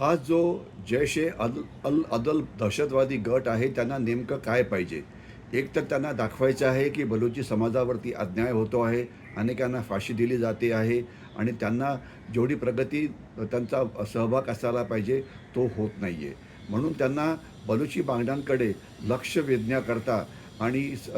हा जो जैश ए अल अल अदल दहशतवादी गट आहे त्यांना नेमकं काय पाहिजे? एक तर त्यांना दाखवायचं आहे की बलुची समाजावरती अन्याय होतो आहे अनेकांना फाशी दिली जाते आहे आणि त्यांना जेवढी प्रगती त्यांचा सहभाग असायला पाहिजे तो होत नाही आहे म्हणून त्यांना बलुची बांगड्यांकडे लक्ष वेधण्याकरता आणि स-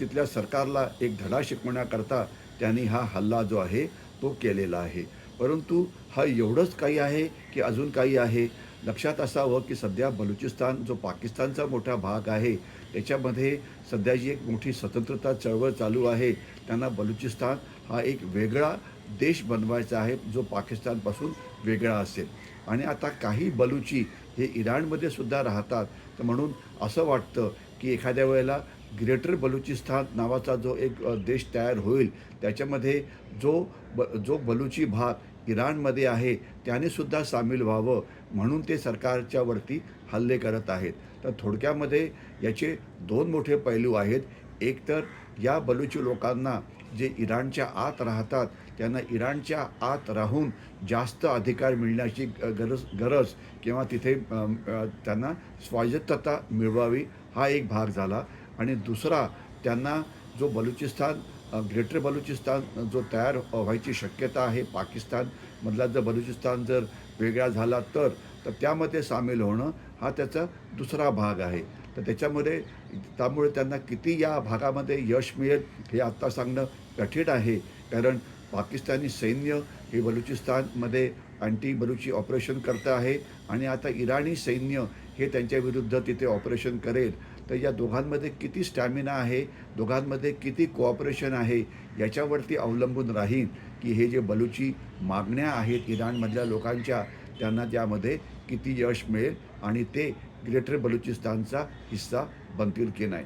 तिथल्या सरकारला एक धडा शिकवण्याकरता त्यांनी हा हल्ला जो आहे तो केलेला आहे. परंतु हा एवढंच काही आहे की अजून काही आहे. लक्षात असावं की सध्या बलुचिस्तान जो पाकिस्तानचा मोठा भाग आहे त्याच्यामध्ये सध्या जी एक मोठी स्वतंत्रता चळवळ चालू आहे. त्यांना बलुचिस्तान हा एक वेगळा देश बनवायचा आहे जो पाकिस्तानपासून वेगळा असेल. आणि आता काही बलुची हे इराणमध्ये सुद्धा राहतात. तर म्हणून असं वाटतं की एखाद्या वेळेला ग्रेटर बलुचिस्तान नावाचा जो एक देश तयार होईल त्याच्यामध्ये जो ब जो बलुची भाग इराणमध्ये आहे त्यानेसुद्धा सामील व्हावं म्हणून ते सरकारच्या वरती हल्ले करत आहेत. तर थोडक्यामध्ये याचे दोन मोठे पैलू आहेत. एक तर या बलुची लोकांना जे इराणच्या आत राहतात त्यांना इराणच्या आत राहून जास्त अधिकार मिळण्याची ग- गरज गरज किंवा तिथे त्यांना स्वायत्तता मिळवावी हा एक भाग झाला. आणि दुसरा त्यांना जो बलुचिस्तान ग्रेटर बलुचिस्तान जो तयार व्हायची शक्यता आहे पाकिस्तानमधला जर बलुचिस्तान जर वेगळा झाला तर तर त्यामध्ये सामील होणं हा त्याचा दुसरा भाग आहे. तर त्याच्यामध्ये त्यामुळे त्यांना किती या भागामध्ये यश मिळेल हे आत्ता सांगणं कठीण आहे. कारण पाकिस्तानी सैन्य हे बलुचिस्तानमध्ये अँटी बलुची ऑपरेशन करतं आहे आणि आता इराणी सैन्य हे त्यांच्या विरुद्ध तिथे ऑपरेशन करेल. तर या दोघांमध्ये किती स्टॅमिना आहे दोघांमध्ये किती कोऑपरेशन आहे याच्यावरती अवलंबून राहील की हे जे बलुची मागण्या आहेत इराणमधल्या लोकांच्या त्यांना त्यामध्ये किती यश मिळेल आणि ते ग्रेटर बलुचिस्तानचा हिस्सा बनतील की नाही.